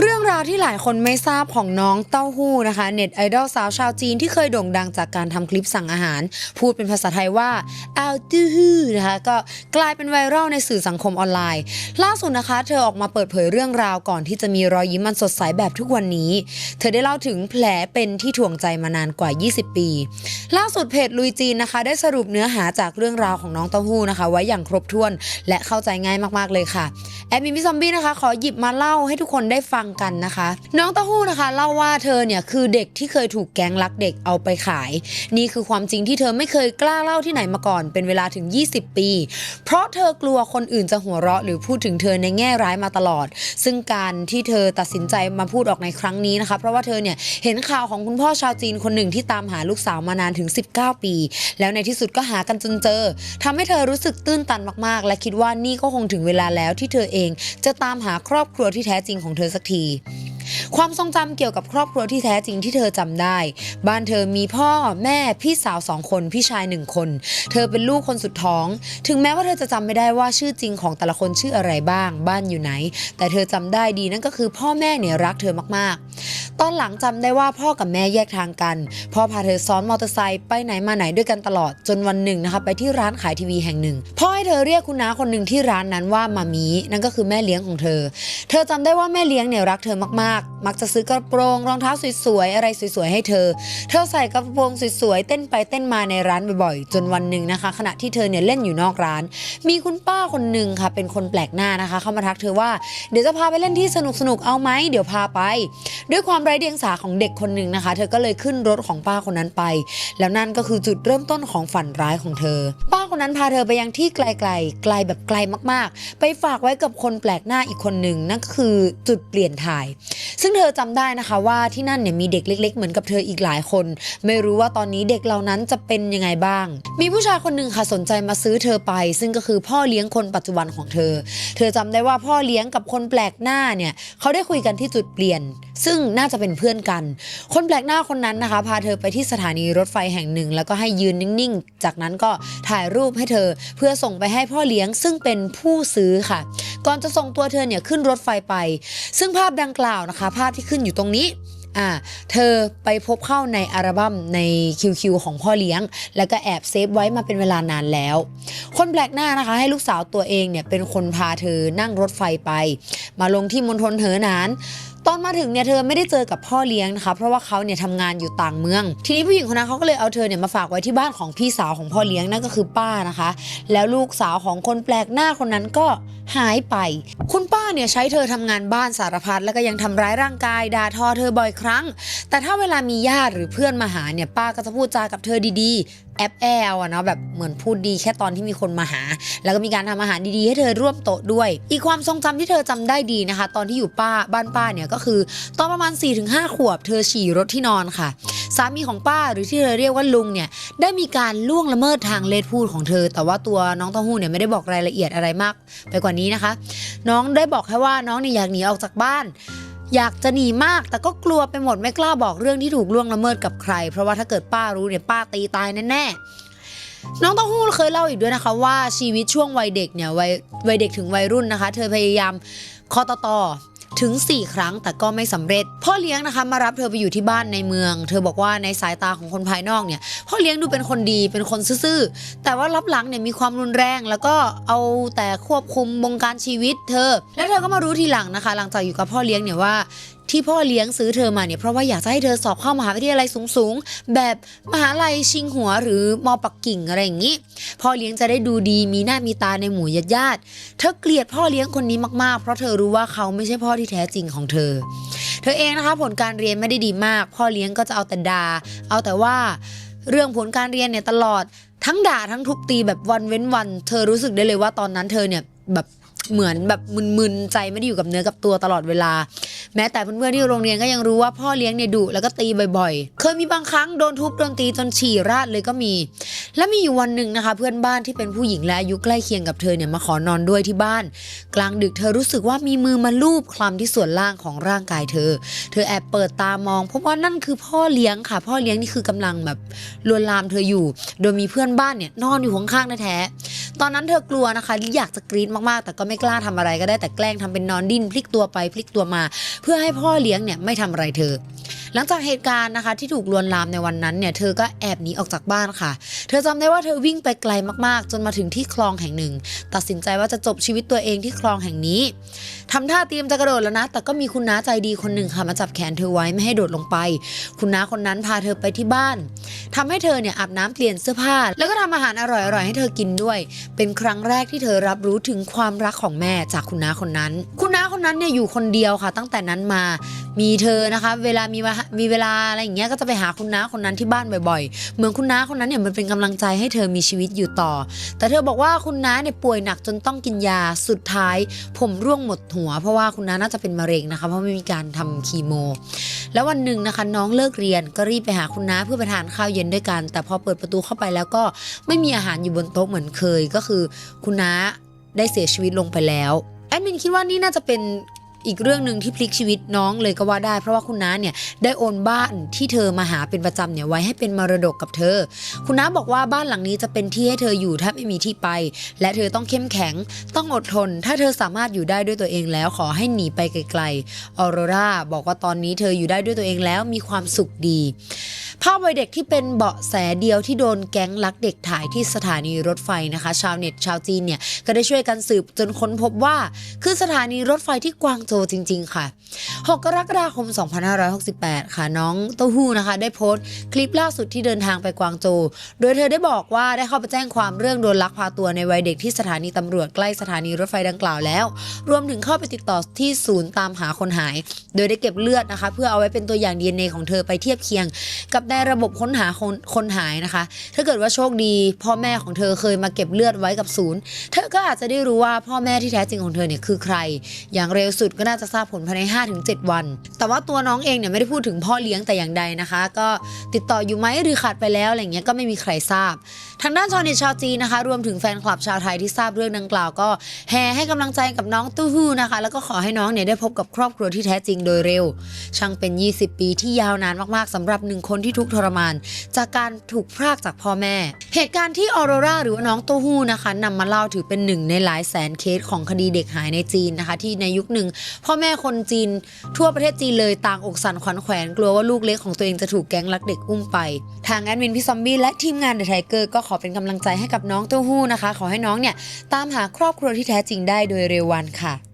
เรื่องราวที่หลายคนไม่ทราบของน้องเต้าหู้นะคะเน็ตไอดอลสาวชาวจีนที่เคยโด่งดังจากการทำคลิปสั่งอาหาร พูดเป็นภาษาไทยว่าอัลตูฮู้นะคะก็กลายเป็นไวรัลในสื่อสังคมออนไลน์ ล่าสุดนะคะ เธอออกมาเปิดเผยเรื่องราวก่อนที่จะมีรอยยิ้มมันสดใสแบบทุกวันนี้ เธอได้เล่าถึงแผลเป็นที่ถ่วงใจมานานกว่า 20 ปี ล่าสุดเพจลุยจีนนะคะ ได้สรุปเนื้อหาจากเรื่องราวของน้องเต้าหู้นะคะ ไว้อย่างครบถ้วน และเข้าใจง่ายมากๆเลยค่ะแอดมินพี่ซอมบี้นะคะ ขอหยิบมาเล่าให้ทุกคนได้ฟังกันนะคะ น้องเต้าหู้นะคะเล่าว่าเธอเนี่ยคือเด็กที่เคยถูกแก๊งลักเด็กเอาไปขาย นี่คือความจริงที่เธอไม่เคยกล้าเล่าที่ไหนมาก่อน เป็นเวลาถึง 20 ปี เพราะเธอกลัวคนอื่นจะหัวเราะ หรือพูดถึงเธอในแง่ร้ายมาตลอด ซึ่งการที่เธอตัดสินใจมาพูดออกในครั้งนี้นะคะ เพราะว่าเธอเนี่ยเห็นข่าวของคุณพ่อชาวจีนคนหนึ่งที่ตามหาลูกสาวมานานถึง 19 ปี แล้วในที่สุดก็หากันจนเจอทำให้เธอรู้สึกตื้นตันมากๆ และคิดว่านี่ก็คงถึงเวลาแล้วที่เธอเอง จะตามหาครอบครัวที่แท้จริงของเธอสักทีที ความทรงจำเกี่ยวกับครอบครัวที่แท้จริงที่เธอจำได้ บ้านเธอมีพ่อแม่พี่สาวสองคนพี่ชายหนึ่งคน เธอเป็นลูกคนสุดท้อง ถึงแม้ว่าเธอจะจำไม่ได้ว่าชื่อจริงของแต่ละคนชื่ออะไรบ้าง บ้านอยู่ไหน แต่เธอจำได้ดีนั่นก็คือพ่อแม่เนี่ยรักเธอมากๆ ตอนหลังจำได้ว่าพ่อกับแม่แยกทางกัน พ่อพาเธอซ้อนมอเตอร์ไซค์ไปไหนมาไหนด้วยกันตลอดจนวันหนึ่งนะคะไปที่ร้านขายทีวีแห่งหนึ่งพ่อให้เธอเรียกคุณน้าคนหนึ่งที่ร้านนั้นว่ามามีนั่นก็คือแม่เลี้ยงของเธอ เธอจำได้ว่าแม่เลี้ยงเนี่ยรักเธอมากมักจะซื้อกระโปรงรองเท้าสวยๆ อะไรสวยๆ ให้เธอ เธอใส่กระโปรงสวยๆ เต้นไปเต้นมาในร้านบ่อยๆ จนวันหนึ่งนะคะ ขณะที่เธอเนี่ยเล่นอยู่นอกร้าน มีคุณป้าคนหนึ่งค่ะ เป็นคนแปลกหน้านะคะ เข้ามาทักเธอว่า เดี๋ยวจะพาไปเล่นที่สนุกๆเอาไหม เดี๋ยวพาไป ด้วยความไร้เดียงสาของเด็กคนหนึ่งนะคะ เธอก็เลยขึ้นรถของป้าคนนั้นไป แล้วนั่นก็คือจุดเริ่มต้นของฝันร้ายของเธอ ป้าคนนั้นพาเธอไปยังที่ไกลๆ ไกลแบบไกลมากๆ ไปฝากไว้กับคนแปลกหน้าอีกคนหนึ่งนั่นก็คือจุดเปลี่ยนถ่ายซึ่งเธอจำได้นะคะว่าที่นั่นเนี่ยมีเด็กเล็ก ๆ เหมือนกับเธออีกหลายคน ไม่รู้ว่าตอนนี้เด็กเหล่านั้นจะเป็นยังไงบ้าง มีผู้ชายคนหนึ่งค่ะสนใจมาซื้อเธอไป ซึ่งก็คือพ่อเลี้ยงคนปัจจุบันของเธอ เธอจำได้ว่าพ่อเลี้ยงกับคนแปลกหน้าเนี่ยเขาได้คุยกันที่จุดเปลี่ยน ซึ่งน่าจะเป็นเพื่อนกัน คนแปลกหน้าคนนั้นนะคะ พาเธอไปที่สถานีรถไฟแห่งหนึ่ง แล้วก็ให้ยืนนิ่งๆ จากนั้นก็ถ่ายรูปให้เธอเพื่อส่งไปให้พ่อเลี้ยงซึ่งเป็นผู้ซื้อค่ะ ก่อนจะส่งตัวเธอเนี่ยขึ้นรถไฟไป ซึ่งภาพดังกล่าวนะคะ ภาพที่ขึ้นอยู่ตรงนี้อ่าเธอไปพบเข้าในอัลบั้มในคิวคิวของพ่อเลี้ยง แล้วก็แอบเซฟไว้มาเป็นเวลานานแล้ว คนแปลกหน้านะคะ ให้ลูกสาวตัวเองเนี่ยเป็นคนพาเธอนั่งรถไฟไป มาลงที่มณฑลเหอหนาน ตอนมาถึงเนี่ยเธอไม่ได้เจอกับพ่อเลี้ยงนะคะ เพราะว่าเขาเนี่ยทำงานอยู่ต่างเมือง ทีนี้ผู้หญิงคนนั้นเขาก็เลยเอาเธอเนี่ยมาฝากไว้ที่บ้านของพี่สาวของพ่อเลี้ยงนั่นก็คือป้านะคะ แล้วลูกสาวของคนแปลกหน้าคนนั้นก็หายไป คุณป้าเนี่ยใช้เธอทำงานบ้านสารพัดแล้วก็ยังทำร้ายร่างกายด่าทอเธอบ่อยครั้ง แต่ถ้าเวลามีญาติหรือเพื่อนมาหาเนี่ยป้าก็จะพูดจากับเธอดีๆ แอบแอลอะเนาะแบบเหมือนพูดดีแค่ตอนที่มีคนมาหา แล้วก็มีการทำอาหารดีๆ ให้เธอร่วมโต๊ะด้วย อีกความทรงจำที่เธอจำได้ดีนะคะ ตอนที่อยู่ป้าบ้านป้าเนี่ยก็คือตอนประมาณ 4-5 ขวบ เธอฉี่รถที่นอนค่ะ สามีของป้าหรือที่เธอเรียกว่าลุงเนี่ยได้มีการล่วงละเมิดทางเลดพูดของเธอ แต่ว่าตัวน้องเต้าหู้เนี่ยไม่ได้บอกรายละเอียดอะไรมาก ไปกว่านี้นะคะ น้องได้บอกแค่ว่าน้องเนี่ยอยากหนีออกจากบ้าน อยากจะหนีมากแต่ก็กลัวไปหมดไม่กล้าบอกเรื่องที่ถูกล่วงละเมิดกับใคร เพราะว่าถ้าเกิดป้ารู้เนี่ยป้าตีตายแน่ๆน้องเต้าหู้เคยเล่าอีกด้วยนะคะ ว่าชีวิตช่วงวัยเด็กเนี่ยวัยวัยเด็กถึงวัยรุ่นนะคะ เธอพยายามคอตตอ ถึง 4 ครั้งแต่ก็ไม่สำเร็จ พ่อเลี้ยงนะคะมารับเธอไปอยู่ที่บ้านในเมือง เธอบอกว่าในสายตาของคนภายนอกเนี่ยพ่อเลี้ยงดูเป็นคนดีเป็นคนซื่อๆแต่ว่ารับหลังเนี่ยมีความรุนแรงแล้วก็เอาแต่ควบคุมบงการชีวิตเธอ แล้วเธอก็มารู้ทีหลังนะคะ หลังจากอยู่กับพ่อเลี้ยงเนี่ยว่า ที่พ่อเลี้ยงซื้อเธอมาเนี่ยเพราะว่าอยากจะให้เธอสอบเข้ามหาวิทยาลัยสูงๆ แบบมหาลัยชิงหัวหรือมอปักกิ่งอะไรอย่างนี้ พ่อเลี้ยงจะได้ดูดีมีหน้ามีตาในหมู่ญาติญาติเธอเกลียดพ่อเลี้ยงคนนี้มากๆ เพราะเธอรู้ว่าเขาไม่ใช่พ่อที่แท้จริงของเธอ เธอเองนะคะผลการเรียนไม่ได้ดีมาก พ่อเลี้ยงก็จะเอาแต่ด่าเอาแต่ว่าเรื่องผลการเรียนเนี่ยตลอดทั้งด่าทั้งทุบตีแบบวันเว้นวัน เธอรู้สึกได้เลยว่าตอนนั้นเธอเนี่ยแบบ เหมือนแบบมึนๆใจไม่ได้อยู่กับเนื้อกับตัวตลอดเวลา แม้แต่เพื่อนๆที่โรงเรียนก็ยังรู้ว่าพ่อเลี้ยงเนี่ยดุแล้วก็ตีบ่อยๆ เคยมีบางครั้งโดนทุบโดนตีจนฉี่ราดเลยก็มี และมีอยู่วันหนึ่งนะคะ เพื่อนบ้านที่เป็นผู้หญิงและอายุใกล้เคียงกับเธอเนี่ยมาขอนอนด้วยที่บ้าน กลางดึกเธอรู้สึกว่ามีมือมาลูบคลำที่ส่วนล่างของร่างกายเธอ เธอแอบเปิดตามองพราะว่านั่นคือพ่อเลี้ยงค่ะ พ่อเลี้ยงนี่คือกำลังแบบลวนลามเธออยู่ โดยมีเพื่อนบ้านเนี่ยนอนอยู่ข้างๆแท้ๆ ตอนนั้นเธอกลัวนะคะ อยากจะกรีดมากๆ แต่ก็ไม่กล้าทำอะไรก็ได้แต่แกล้งทำเป็นนอนดิ้นพลิกตัวไปพลิกตัวมา เพื่อให้พ่อเลี้ยงเนี่ยไม่ทำอะไรเธอ หลังจากเหตุการณ์นะคะที่ถูกลวนลามในวันนั้นเนี่ยเธอก็แอบหนีออกจากบ้านค่ะ เธอจำได้ว่าเธอวิ่งไปไกลมากๆ จนมาถึงที่คลองแห่งหนึ่ง ตัดสินใจว่าจะจบชีวิตตัวเองที่คลองแห่งนี้ทำท่าเตรียมจะกระโดดแล้วนะ แต่ก็มีคุณน้าใจดีคนหนึ่งค่ะมาจับแขนเธอไว้ไม่ให้โดดลงไป คุณน้าคนนั้นพาเธอไปที่บ้านทำให้เธอเนี่ยอาบน้ำเปลี่ยนเสื้อผ้า แล้วก็ทำอาหารอร่อยๆให้เธอกินด้วย เป็นครั้งแรกที่เธอรับรู้ถึงความรักของแม่จากคุณน้าคนนั้น คุณน้า นั้นเนี่ยอยู่คนเดียวค่ะ ตั้งแต่นั้นมามีเธอนะคะ เวลามีมีเวลาอะไรอย่างเงี้ยก็จะไปหาคุณน้าคนนั้นที่บ้านบ่อยๆ เหมือนคุณน้าคนนั้นเนี่ยมันเป็นกำลังใจให้เธอมีชีวิตอยู่ต่อ แต่เธอบอกว่าคุณน้าเนี่ยป่วยหนักจนต้องกินยาสุดท้าย ผมร่วงหมดหัว เพราะว่าคุณน้าน่าจะเป็นมะเร็งนะคะเพราะไม่มีการทำคีโม แล้ววันหนึ่งนะคะน้องเลิกเรียนก็รีบไปหาคุณน้าเพื่อไปทานข้าวเย็นด้วยกัน แต่พอเปิดประตูเข้าไปแล้วก็ไม่มีอาหารอยู่บนโต๊ะเหมือนเคยก็คือ คุณน้าได้เสียชีวิตลงไปแล้ว แอดมินคิดว่านี่น่าจะเป็นอีกเรื่องหนึ่งที่พลิกชีวิตน้องเลยก็ว่าได้ เพราะว่าคุณน้าเนี่ยได้โอนบ้านที่เธอมาหาเป็นประจำเนี่ยไว้ให้เป็นมรดกกับเธอ คุณน้าบอกว่าบ้านหลังนี้จะเป็นที่ให้เธออยู่ถ้าไม่มีที่ไป และเธอต้องเข้มแข็ง ต้องอดทน ถ้าเธอสามารถอยู่ได้ด้วยตัวเองแล้วขอให้หนีไปไกลๆออโรราบอกว่าตอนนี้เธออยู่ได้ด้วยตัวเองแล้วมีความสุขดี ภาพวัยเด็กที่เป็นเบาะแสเดียวที่โดนแก๊งลักเด็กถ่ายที่สถานีรถไฟนะคะ ชาวเน็ตชาวจีนเนี่ยก็ได้ช่วยกันสืบจนค้นพบว่าคือสถานีรถไฟที่กวางโจวจริง ๆ ค่ะ 6 กรกฎาคม 2568 ค่ะน้องเต้าหู้นะคะ ได้โพสต์คลิปล่าสุดที่เดินทางไปกวางโจวโดยเธอได้บอกว่าได้เข้าไปแจ้งความเรื่องโดนลักพาตัวในวัยเด็กที่สถานีตำรวจใกล้สถานีรถไฟดังกล่าวแล้ว รวมถึงเข้าไปติดต่อที่ศูนย์ตามหาคนหาย โดยได้เก็บเลือดนะคะ เพื่อเอาไว้เป็นตัวอย่าง DNA ของเธอไปเทียบเคียง กับในระบบค้นหาคนคนหายนะคะ ถ้าเกิดว่าโชคดี พ่อแม่ของเธอเคยมาเก็บเลือดไว้กับศูนย์ เธอก็อาจจะได้รู้ว่าพ่อแม่ที่แท้จริงของเธอเนี่ยคือใคร อย่างเร็วสุดก็น่าจะทราบผลภายใน 5-7 วัน แต่ว่าตัวน้องเองเนี่ยไม่ได้พูดถึงพ่อเลี้ยงแต่อย่างใดนะคะ ก็ติดต่ออยู่ไหมหรือขาดไปแล้วอะไรเงี้ยก็ไม่มีใครทราบ ทางด้านชาวเน็ตชาวจีนนะคะ รวมถึงแฟนคลับชาวไทยที่ทราบเรื่องดังกล่าวก็แห่ให้กำลังใจกับน้องตู้ฮู้นะคะ แล้วก็ขอให้น้องเนี่ยได้พบกับครอบครัวที่แท้จริงโดยเร็ว ช่างเป็น 20 ปีที่ยาวนานมากๆสำหรับหนึ่งคนที่ทุกทรมาน จากการถูกพรากจากพ่อแม่ เหตุการณ์ที่ออโรราหรือน้องเตู้ฮู้นะคะนำมาเล่าถือเป็นหนึ่งในหลายแสนเคสของคดีเด็กหายในจีนนะคะ ที่ในยุคหนึ่ง พ่อแม่คนจีน ทั่วประเทศจีนเลยต่างอกสั่นขวัญแขวนกลัวว่าลูกเล็กของตัวเองจะถูกแก๊งลักเด็กอุ้มไป ทางแอดมินพี่ซอมบี้และทีมงานเดอะไทเกอร์ก็ขอเป็นกำลังใจให้กับน้องเต้าหู้นะคะ ขอให้น้องเนี่ยตามหาครอบครัวที่แท้จริงได้โดยเร็ววันค่ะ